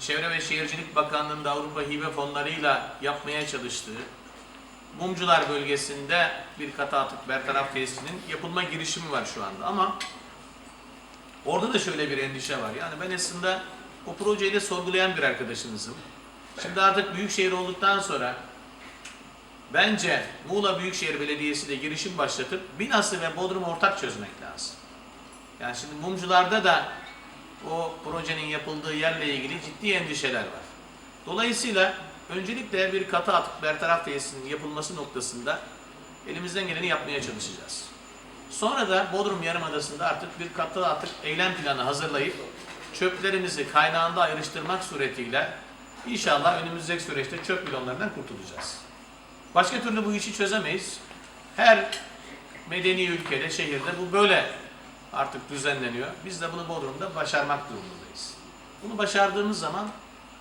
Çevre ve Şehircilik Bakanlığı'nda Avrupa hibe fonlarıyla yapmaya çalıştığı Mumcular bölgesinde bir katı atık bertaraf tesisinin yapılma girişimi var şu anda ama orada da şöyle bir endişe var. Yani ben aslında o projeyi de sorgulayan bir arkadaşınızım. Şimdi artık büyükşehir olduktan sonra bence Muğla Büyükşehir Belediyesi de girişim başlatıp Binası ve Bodrum ortak çözmek lazım. Yani şimdi Mumcular'da da o projenin yapıldığı yerle ilgili ciddi endişeler var. Dolayısıyla öncelikle bir katı atık bertaraf tesisinin yapılması noktasında elimizden geleni yapmaya çalışacağız. Sonra da Bodrum Yarımadası'nda artık bir katı atık eylem planı hazırlayıp çöplerimizi kaynağında ayrıştırmak suretiyle inşallah önümüzdeki süreçte çöp milyonlarından kurtulacağız. Başka türlü bu işi çözemeyiz. Her medeni ülkede, şehirde bu böyle artık düzenleniyor. Biz de bunu Bodrum'da başarmak durumundayız. Bunu başardığımız zaman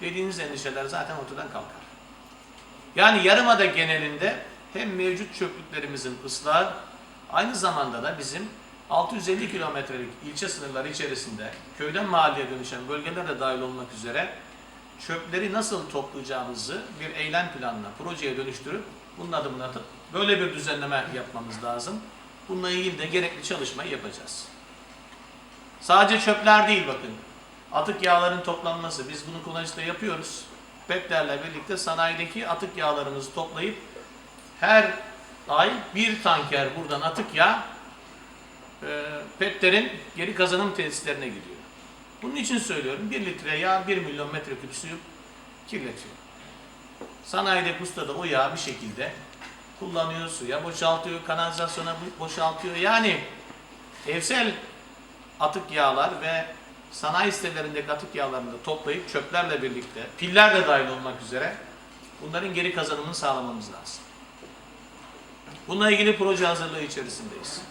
dediğiniz endişeler zaten ortadan kalkar. Yani Yarımada genelinde hem mevcut çöplüklerimizin ıslahı aynı zamanda da bizim 650 kilometrelik ilçe sınırları içerisinde köyden mahalleye dönüşen bölgeler de dahil olmak üzere çöpleri nasıl toplayacağımızı bir eylem planına, projeye dönüştürüp bunun adımını atıp böyle bir düzenleme yapmamız lazım. Bununla ilgili de gerekli çalışmayı yapacağız. Sadece çöpler değil bakın. Atık yağların toplanması. Biz bunu kullanıcıda yapıyoruz. PET'lerle birlikte sanayideki atık yağlarımızı toplayıp her ay bir tanker buradan atık yağ e, PET'lerin geri kazanım tesislerine gidiyor. Bunun için söylüyorum. 1 litre yağ 1 milyon metreküp suyu kirletiyor. Sanayide ustada o yağı bir şekilde kullanıyor, suya boşaltıyor, kanalizasyona boşaltıyor. Yani evsel atık yağlar ve sanayi sitelerindeki atık yağlarını da toplayıp çöplerle birlikte, piller de dahil olmak üzere bunların geri kazanımını sağlamamız lazım. Bununla ilgili proje hazırlığı içerisindeyiz.